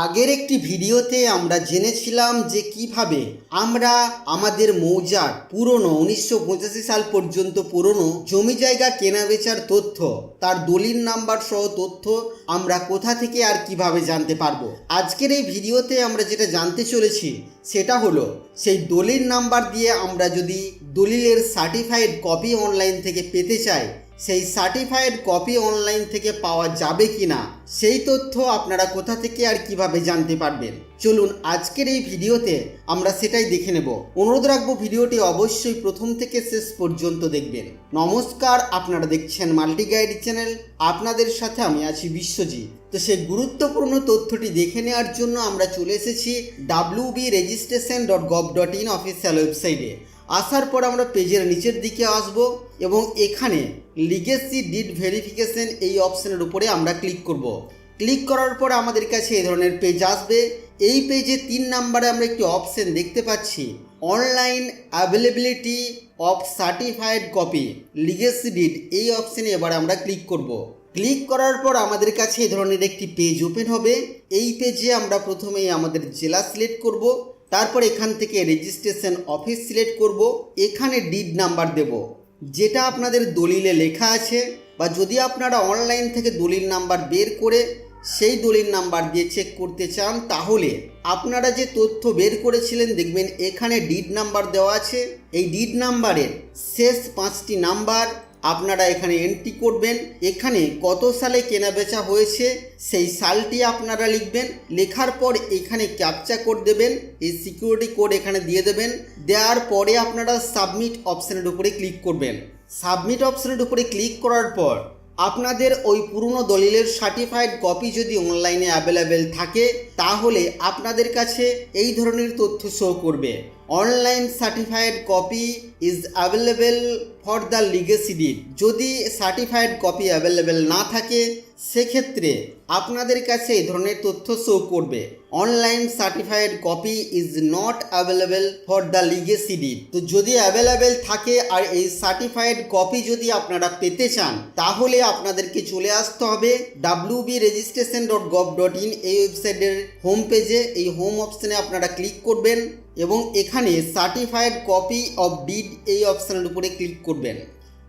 আগের একটি ভিডিওতে আমরা জেনেছিলাম যে কীভাবে আমরা আমাদের মৌজার পুরনো উনিশশো পঁচাশি সাল পর্যন্ত পুরনো জমি জায়গা কেনা বেচার তথ্য, তার দলিল নাম্বার সহ তথ্য আমরা কোথা থেকে আর কীভাবে জানতে পারব। আজকের এই ভিডিওতে আমরা যেটা জানতে চলেছি, সেটা হলো সেই দলিল নাম্বার দিয়ে আমরা যদি দলিলের সার্টিফাইড কপি অনলাইন থেকে পেতে চাই সেই সার্টিফাইড কপি অনলাইন থেকে পাওয়া যাবে কি না সেই তথ্য আপনারা কোথা থেকে আর কীভাবে জানতে পারবেন? চলুন আজকের এই ভিডিওতে আমরা সেটাই দেখে নেব। অনুরোধ রাখব ভিডিওটি অবশ্যই প্রথম থেকে শেষ পর্যন্ত দেখবেন। নমস্কার, আপনারা দেখছেন মাল্টি গাইড চ্যানেল। আপনাদের সাথে আমি আছি বিশ্বজিৎ। তো সেই গুরুত্বপূর্ণ তথ্যটি দেখে নেওয়ার জন্য আমরা চলে এসেছি W B registration dot gov dot in official ওয়েবসাইটে আসার পর আমরা পেজের নিচের দিকে আসব এবং এখানে লিগেসি ডিড ভেরিফিকেশন এই অপশানের উপরে আমরা ক্লিক করব। ক্লিক করার পর আমাদের কাছে এই ধরনের পেজ আসবে। এই পেজে তিন নাম্বারে আমরা একটি অপশন দেখতে পাচ্ছি, online availability of certified copy. Legacy deed, এই অপশানে এবার আমরা ক্লিক করব। ক্লিক করার পর আমাদের কাছে এই ধরনের একটি পেজ ওপেন হবে। এই পেজে আমরা প্রথমেই আমাদের জেলা সিলেক্ট করব। তারপর এখান থেকে রেজিস্ট্রেশন অফিস সিলেক্ট করব। এখানে ডিড নাম্বার দেব। যেটা আপনাদের দলিলে লেখা আছে বা যদি আপনারা অনলাইন থেকে দলিল নাম্বার বের করে সেই দলিল নাম্বার দিয়ে চেক করতে চান, তাহলে আপনারা যে তথ্য বের করেছিলেন, দেখবেন এখানে ডিড নাম্বার দেওয়া আছে। এই ডিড নাম্বারের শেষ পাঁচটি নাম্বার আপনারা এখানে এন্ট্রি করবেন, এখানে কত সালে কেনা বেচা হয়েছে সেই সালটি আপনারা লিখবেন, লেখার পর এখানে ক্যাপচা কোড দেবেন, এই সিকিউরিটি কোড এখানে দিয়ে দেবেন, দেওয়ার পরে আপনারা সাবমিট অপশানের উপরে ক্লিক করবেন। সাবমিট অপশানের উপরে ক্লিক করার পর আপনাদের ওই পুরনো দলিলের সার্টিফাইড কপি যদি অনলাইনে অ্যাভেলেবেল থাকে, তাহলে আপনাদের কাছে এই ধরনের তথ্য শো করবে। Online certified copy is available for the legacy deed যদি সার্টিফাইড কপি অ্যাভেলেবেল না থাকে, সেক্ষেত্রে আপনাদের কাছে এই ধরনের তথ্য শো করবে। Online certified copy is not available for the legacy deed তো যদি অ্যাভেলেবেল থাকে আর এই সার্টিফাইড কপি যদি আপনারা পেতে চান, তাহলে আপনাদেরকে চলে আসতে হবে W B registration dot gov dot in এই ওয়েবসাইটের হোম পেজে এই হোম অপশানে আপনারা ক্লিক করবেন। এবং এখানে সার্টিফাইড কপি অফ ডিড এই অপশানের উপরে ক্লিক করবেন।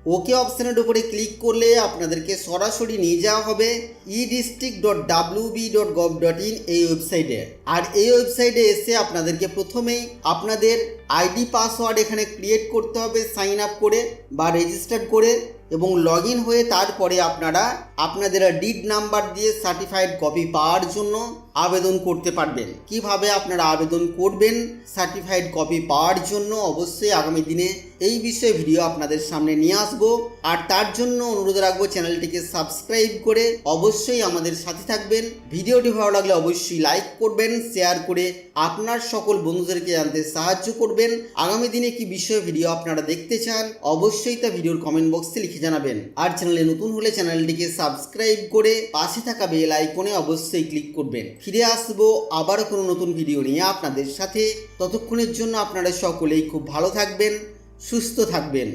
ওকে অপশানের উপরে ক্লিক করলে আপনাদেরকে সরাসরি নিয়ে যাওয়া হবে e district dot W B dot gov dot in এই ওয়েবসাইটে আর এই ওয়েবসাইটে এসে আপনাদেরকে প্রথমেই আপনাদের আইডি পাসওয়ার্ড এখানে ক্রিয়েট করতে হবে সাইন আপ করে বা রেজিস্টার করে এবং লগ ইন হয়ে তারপরে আপনারা আপনাদের ডিড নাম্বার দিয়ে সার্টিফাইড কপি পাওয়ার জন্য আবেদন করতে পারবেন। কীভাবে আপনারা আবেদন করবেন সার্টিফাইড কপি পাওয়ার জন্য অবশ্যই আগামী দিনে এই বিষয়ে ভিডিও আপনাদের সামনে নিয়ে আসব। আর তার জন্য অনুরোধ রাখব চ্যানেলটিকে সাবস্ক্রাইব করে অবশ্যই আমাদের সাথে থাকবেন। ভিডিওটি ভালো লাগলে অবশ্যই লাইক করবেন শেয়ার করে আপনার সকল বন্ধুদেরকে জানতে সাহায্য করবেন। আগামী দিনে কি বিষয়ে ভিডিও আপনারা দেখতে চান, অবশ্যই তা ভিডিওর কমেন্ট বক্সে লিখে জানাবেন। আর চ্যানেলে নতুন হলে চ্যানেলটিকে সাবস্ক্রাইব করে পাশে থাকা বেল আইকনে অবশ্যই ক্লিক করবেন। ফিরে আসব আবার কোনো নতুন ভিডিও নিয়ে আপনাদের সাথে। ততক্ষণের জন্য আপনারা সকলেই খুব ভালো থাকবেন, সুস্থ থাকবেন।